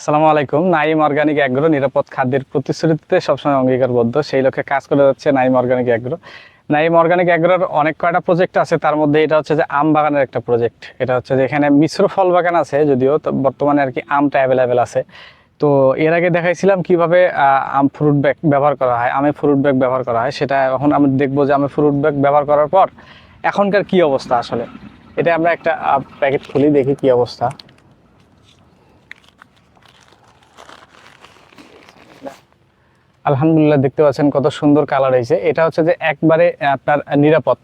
আসসালামু আলাইকুম। Naim organic agro নিরাপদ খাদ্যের প্রতিশ্রুতিতে সবসময় অঙ্গীকারবদ্ধ। সেই লক্ষ্যে কাজ করে যাচ্ছে Naim organic agro. Naim organic অ্যাগ্রোর অনেক কয়টা প্রজেক্ট আছে, তার মধ্যে এটা হচ্ছে যে আম বাগানের একটা প্রজেক্ট এটা হচ্ছে যে এখানে মিশ্র ফল বাগান আছে যদিও, তো বর্তমানে আর কি আমটা অ্যাভেলেবেল আছে। তো এর আগে দেখাইছিলাম কীভাবে আম ফ্রুট ব্যাগ ব্যবহার করা হয়, আমে ফ্রুট ব্যাগ ব্যবহার করা হয়। সেটা এখন আমি দেখব যে আমি ফ্রুট ব্যাগ ব্যবহার করার পর এখনকার কি অবস্থা আসলে। এটা আমরা একটা প্যাকেট খুলি, দেখি কি অবস্থা। আলহামদুলিল্লাহ দেখতে পাচ্ছেন কত সুন্দর কালার হয়েছে এটা হচ্ছে যে একবারে আপনার নিরাপদ।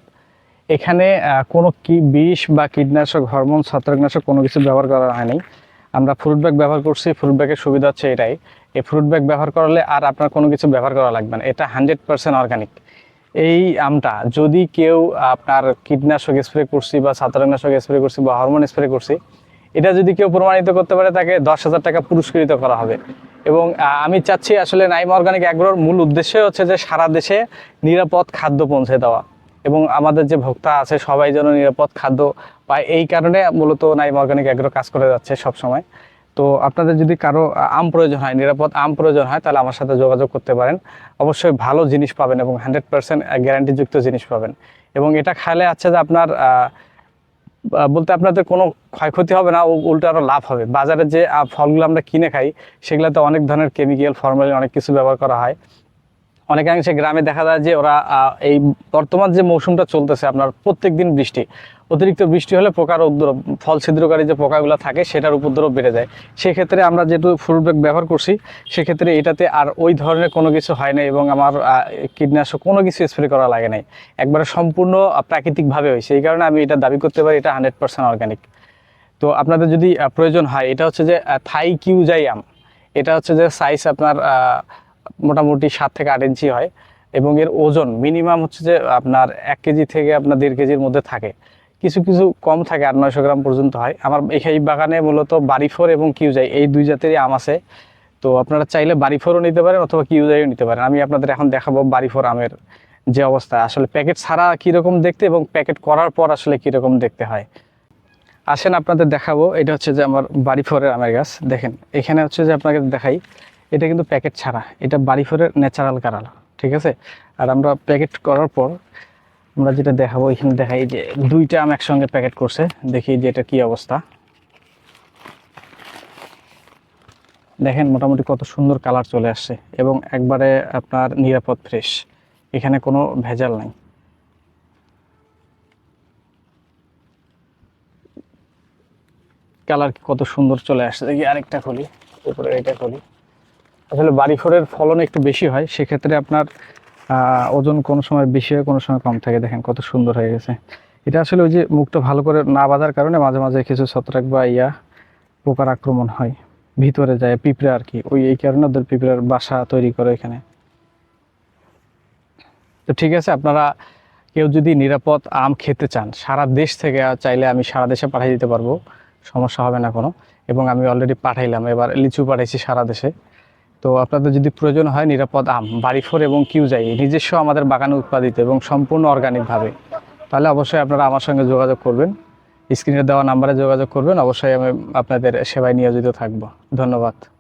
এখানে কোনো কি বিষ বা কীটনাশক, হরমোন, ছত্রাকনাশক কোনো কিছু ব্যবহার করা হয়নি আমরা ফ্রুট ব্যাগ ব্যবহার করছি ফ্রুট ব্যাগের সুবিধা হচ্ছে এটাই। এই ফ্রুট ব্যাগ ব্যবহার করলে আর আপনার কোনো কিছু ব্যবহার করা লাগবে না। এটা হান্ড্রেড পার্সেন্ট অর্গানিক এই আমটা যদি কেউ আপনার কীটনাশক স্প্রে করছি বা ছত্রাকনাশক স্প্রে করছি বা হরমোন স্প্রে করছি, এটা যদি কেউ প্রমাণিত করতে পারে, তাকে দশ হাজার টাকা পুরস্কৃত করা হবে। এবং আমি চাচ্ছি আসলে নাইম অর্গানিক অ্যাগ্রোর মূল উদ্দেশ্যই হচ্ছে যে সারা দেশে নিরাপদ খাদ্য পৌঁছে দেওয়া। এবং আমাদের যে ভোক্তা আছে সবাই যেন নিরাপদ খাদ্য পায়, এই কারণে মূলত নাইম অর্গানিক অ্যাগ্রো কাজ করে যাচ্ছে সব সময় তো আপনাদের যদি কারও আম প্রয়োজন হয়, নিরাপদ আম প্রয়োজন হয়, তাহলে আমার সাথে যোগাযোগ করতে পারেন। অবশ্যই ভালো জিনিস পাবেন এবং হান্ড্রেড পার্সেন্ট গ্যারান্টিযুক্ত জিনিস পাবেন। এবং এটা খাইলে আছে যে আপনার বলতে আপনাদের কোনো ক্ষয়ক্ষতি হবে না উল্টো আরও লাভ হবে। বাজারে যে ফলগুলো আমরা কিনে খাই, সেগুলোতে অনেক ধরনের কেমিক্যাল ফর্মালি অনেক কিছু ব্যবহার করা হয়। অনেকাংশে গ্রামে দেখা যায় যে ওরা এই বর্তমান যে মৌসুমটা চলতেছে আপনার প্রত্যেক দিন বৃষ্টি। অতিরিক্ত বৃষ্টি হলে পোকার উদ্রব ফল ছিদ্রকারী যে পোকাগুলো থাকে সেটার উপদ্রব বেড়ে যায়। সেক্ষেত্রে আমরা যেহেতু ফ্রুট ব্যাগ ব্যবহার করছি, সেক্ষেত্রে এটাতে আর ওই ধরনের কোনো কিছু হয় না এবং আমার কীটনাশক কোনো কিছু স্প্রে করা লাগে নাই। একবারে সম্পূর্ণ প্রাকৃতিকভাবে হয়েছে। এই কারণে আমি এটা দাবি করতে পারি, এটা হান্ড্রেড পার্সেন্ট অর্গানিক। তো আপনাদের যদি প্রয়োজন হয়, এটা হচ্ছে যে থাই কিউজাই আম এটা হচ্ছে যে সাইজ আপনার মোটামুটি সাত থেকে আট ইঞ্চি হয় এবং এর ওজন মিনিমাম হচ্ছে যে আপনার এক কেজি থেকে আপনার দেড় কেজির মধ্যে থাকে। কিছু কিছু কম থাকে, আট নয়শো গ্রাম পর্যন্ত হয়। আমার এই বাগানে মূলত বাড়িফোর এবং কিউজাই এই দুই জাতেরই আম আছে। তো আপনারা চাইলে বাড়িফোরও নিতে পারেন অথবা কিউজাইও নিতে পারেন। আমি আপনাদের এখন দেখাবো বাড়িফোর আমের যে অবস্থা। আসলে প্যাকেট ছাড়া কীরকম দেখতে এবং প্যাকেট করার পর আসলে কীরকম দেখতে হয়। আসেন আপনাদের দেখাবো। এটা হচ্ছে যে আমার বাড়ি ফোরের আমের গাছ। দেখেন, এখানে হচ্ছে যে আপনাকে দেখাই। এটা কিন্তু প্যাকেট ছাড়া। এটা বাড়ি ফোরের ন্যাচারাল কারাল ঠিক আছে? আর আমরা প্যাকেট করার পর আমরা যেটা দেখাবো, এখানে দেখাই যে দুইটা আম একসঙ্গে প্যাকেট করছে। দেখি যে এটা কি অবস্থা। দেখেন মোটামুটি কত সুন্দর কালার চলে আসছে এবং একবারে আপনার নিরাপদ ফ্রেশ এখানে কোনো ভেজাল নাই। কালার কত সুন্দর চলে আসছে। দেখি আরেকটা খুলি, এরপরে এটা খুলি। আসলে বাড়ি ফোরের ফলন একটু বেশি হয়, সেক্ষেত্রে আপনার ওজন কোনো সময় বেশি হয়, কোনো সময় কম থাকে। দেখেন কত সুন্দর হয়ে গেছে। এটা আসলে ওই যে মুখটা ভালো করে না বাঁধার কারণে মাঝে মাঝে কিছু ছত্রাক বা ইয়া পোকার আক্রমণ হয়। ভিতরে যায়, পিঁপড়ে আর কি। ওই, এই কারণে ওদের পিঁপড়ার বাসা তৈরি করে এখানে। তো ঠিক আছে, আপনারা কেউ যদি নিরাপদ আম খেতে চান, সারা দেশ থেকে চাইলে আমি সারা দেশে পাঠিয়ে দিতে পারব। সমস্যা হবে না কোনো। এবং আমি অলরেডি পাঠাইলাম, এবার লিচু পাঠাইছি সারা দেশে। তো আপনাদের যদি প্রয়োজন হয় নিরাপদ আম বাড়িফোর এবং কিউ কিউজাই নিজস্ব আমাদের বাগানে উৎপাদিত এবং সম্পূর্ণ অর্গানিকভাবে তাহলে অবশ্যই আপনারা আমার সঙ্গে যোগাযোগ করবেন। স্ক্রিনে দেওয়া নাম্বারে যোগাযোগ করবেন, অবশ্যই আমি আপনাদের সেবায় নিয়োজিত থাকব। ধন্যবাদ।